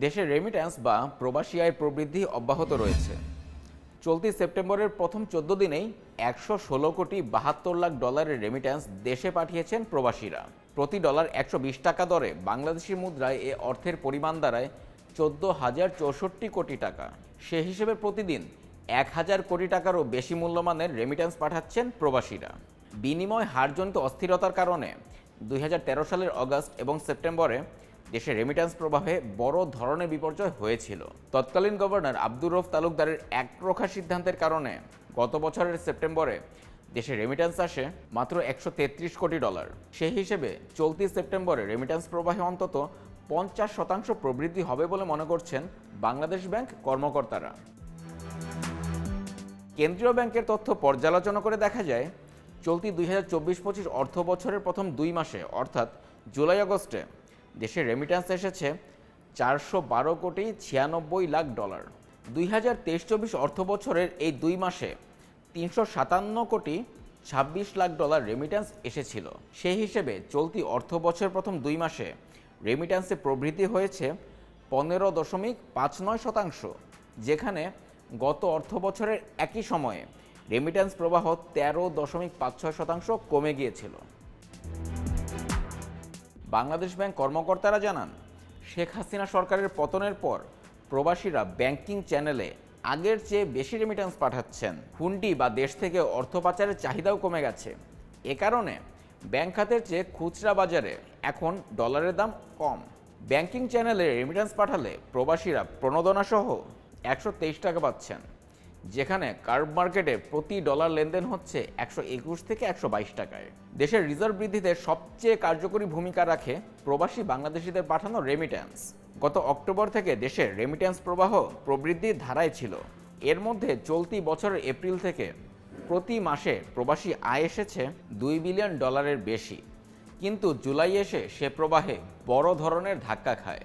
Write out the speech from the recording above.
দেশের রেমিট্যান্স বা প্রবাসী আয় প্রবৃদ্ধি অব্যাহত রয়েছে। চলতি সেপ্টেম্বরের প্রথম চোদ্দ দিনেই একশো ষোলো কোটি বাহাত্তর লাখ ডলারের রেমিট্যান্স দেশে পাঠিয়েছেন প্রবাসীরা। প্রতি ডলার একশো বিশ টাকা দরে বাংলাদেশি মুদ্রায় এ অর্থের পরিমাণ দাঁড়ায় চোদ্দ হাজার চৌষট্টি কোটি টাকা। সে হিসেবে প্রতিদিন এক হাজার কোটি টাকারও বেশি মূল্যমানের রেমিট্যান্স পাঠাচ্ছেন প্রবাসীরা। বিনিময় হারজনিত অস্থিরতার কারণে দুই হাজার তেরো সালের অগস্ট এবং সেপ্টেম্বরে দেশে রেমিট্যান্স প্রবাহে বড় ধরনের বিপর্যয় হয়েছিল। তৎকালীন গভর্নর আব্দুর রফ তালুকদারের একরোখা সিদ্ধান্তের কারণে গত বছরের সেপ্টেম্বরে দেশে রেমিট্যান্স আসে মাত্র একশো তেত্রিশ কোটি ডলার সেই হিসেবে চলতি সেপ্টেম্বরে রেমিট্যান্স প্রবাহে অন্তত পঞ্চাশ শতাংশ প্রবৃদ্ধি হবে বলে মনে করছেন বাংলাদেশ ব্যাংক কর্মকর্তারা। কেন্দ্রীয় ব্যাংকের তথ্য পর্যালোচনা করে দেখা যায়, চলতি দুই হাজার চব্বিশ পঁচিশ অর্থ বছরের প্রথম দুই মাসে, অর্থাৎ জুলাই আগস্টে দেশে রেমিট্যান্স এসেছে চারশো বারো কোটি ছিয়ানব্বই লাখ ডলার দুই হাজার তেইশ চব্বিশ অর্থ বছরের এই দুই মাসে তিনশো সাতান্ন কোটি ছাব্বিশ লাখ ডলার রেমিট্যান্স এসেছিল। সেই হিসেবে চলতি অর্থ বছর প্রথম দুই মাসে রেমিট্যান্সে প্রবৃদ্ধি হয়েছে পনেরো দশমিক পাঁচ নয় শতাংশ, যেখানে গত অর্থ বছরের একই সময়ে রেমিট্যান্স প্রবাহ তেরো দশমিক পাঁচ ছয় শতাংশ কমে গিয়েছিল। বাংলাদেশ ব্যাংক কর্মকর্তারা জানান, শেখ হাসিনা সরকারের পতনের পর প্রবাসীরা ব্যাংকিং চ্যানেলে আগের চেয়ে বেশি রেমিট্যান্স পাঠাচ্ছেন। হুন্ডি বা দেশ থেকে অর্থ পাচারের চাহিদাও কমে গেছে। এ কারণে ব্যাংক খাতের চেয়ে খুচরা বাজারে এখন ডলারের দাম কম। ব্যাংকিং চ্যানেলে রেমিট্যান্স পাঠালে প্রবাসীরা প্রণোদনা সহ একশো তেইশ টাকা পাচ্ছেন। যেখানে কার্ব মার্কেটে প্রতি ডলার লেনদেন হচ্ছে একশো একুশ থেকে একশো বাইশ টাকায়। দেশের রিজার্ভ বৃদ্ধিতে সবচেয়ে কার্যকরী ভূমিকা রাখে প্রবাসী বাংলাদেশিদের পাঠানো রেমিট্যান্স গত অক্টোবর থেকে দেশের রেমিট্যান্স প্রবাহ প্রবৃদ্ধির ধারায় ছিল। এর মধ্যে চলতি বছরের এপ্রিল থেকে প্রতি মাসে প্রবাসী আয় এসেছে দুই বিলিয়ন ডলারের বেশি। কিন্তু জুলাই এসে সে প্রবাহে বড় ধরনের ধাক্কা খায়।